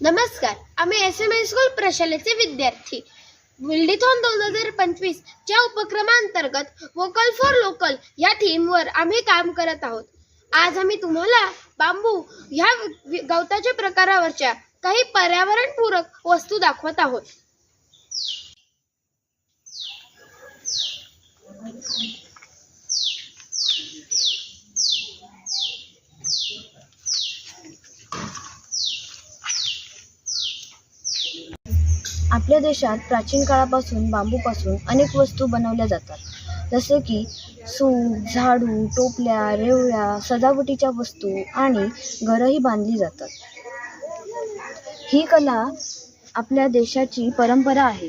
नमस्कार आम्ही S M school प्रशालेचे विद्यार्थी. विल्डीथॉन दोन हजार पंचवीस च्या उपक्रमांतर्गत वोकल फॉर लोकल या थीमवर आम्ही काम करत आहोत. आज आम्ही तुम्हाला बांबू ह्या गवताच्या प्रकारावरच्या काही पर्यावरणपूरक वस्तू दाखवत आहोत. आपल्या देशात प्राचीन काळापासून बांबूपासून अनेक वस्तू बनवल्या जातात. जसे की सूप झाडू टोपल्या रेवळ्या सजावटीच्या वस्तू आणि घरंही बांधली जातात. ही कला आपल्या देशाची परंपरा आहे.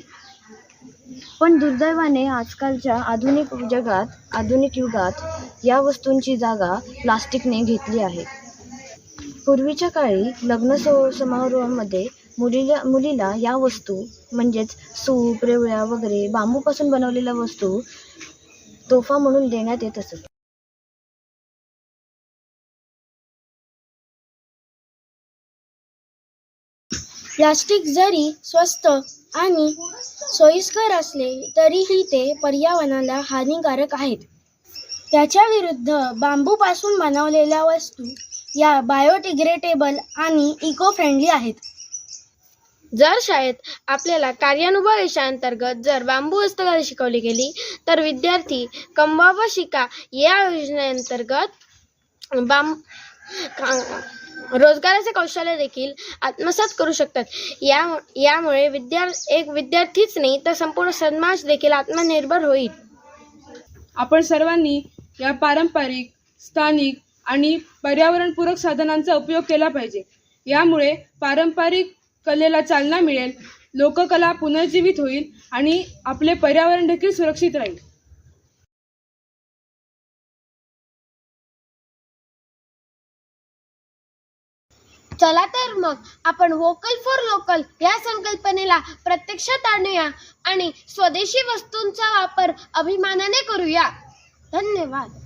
पण दुर्दैवाने आजकालच्या आधुनिक जगात आधुनिक युगात या वस्तूंची जागा प्लास्टिकने घेतली आहे. पूर्वीच्या काळी लग्न सो समारोहामध्ये मुलीला मुलीला या वस्तू म्हणजेच सूप रेवळ्या वगैरे बांबूपासून बनवलेल्या वस्तू तोफा म्हणून देण्यात येत असत. प्लास्टिक जरी स्वस्त आणि सोयीस्कर असले तरीही ते पर्यावरणाला हानिकारक आहेत. त्याच्या विरुद्ध बांबूपासून बनवलेल्या वस्तू या बायोडिग्रेडेबल आणि इको फ्रेंडली आहेत. जर शाळेत आपल्याला कार्यानुभव विषयांतर्गत जर बांबू हस्तकला शिकवली गेली तर विद्यार्थी कमवा व शिका या योजनेअंतर्गत बांब रोजगाराचे कौशल्य देखील आत्मसात करू शकतात. या यामुळे विद्या एक विद्यार्थीच नाही तर संपूर्ण समाज देखील आत्मनिर्भर होईल. आपण सर्वांनी या पारंपरिक स्थानिक आणि पर्यावरणपूरक साधनांचा उपयोग केला पाहिजे. यामुळे पारंपरिक कलेला चालना मिळेल. लोककला पुनर्जीवित होईल आणि आपले पर्यावरण देखील सुरक्षित राहील. चला तर मग आपण वोकल फॉर लोकल या संकल्पनेला प्रत्यक्षात आणूया आणि स्वदेशी वस्तूंचा वापर अभिमानाने करूया. धन्यवाद.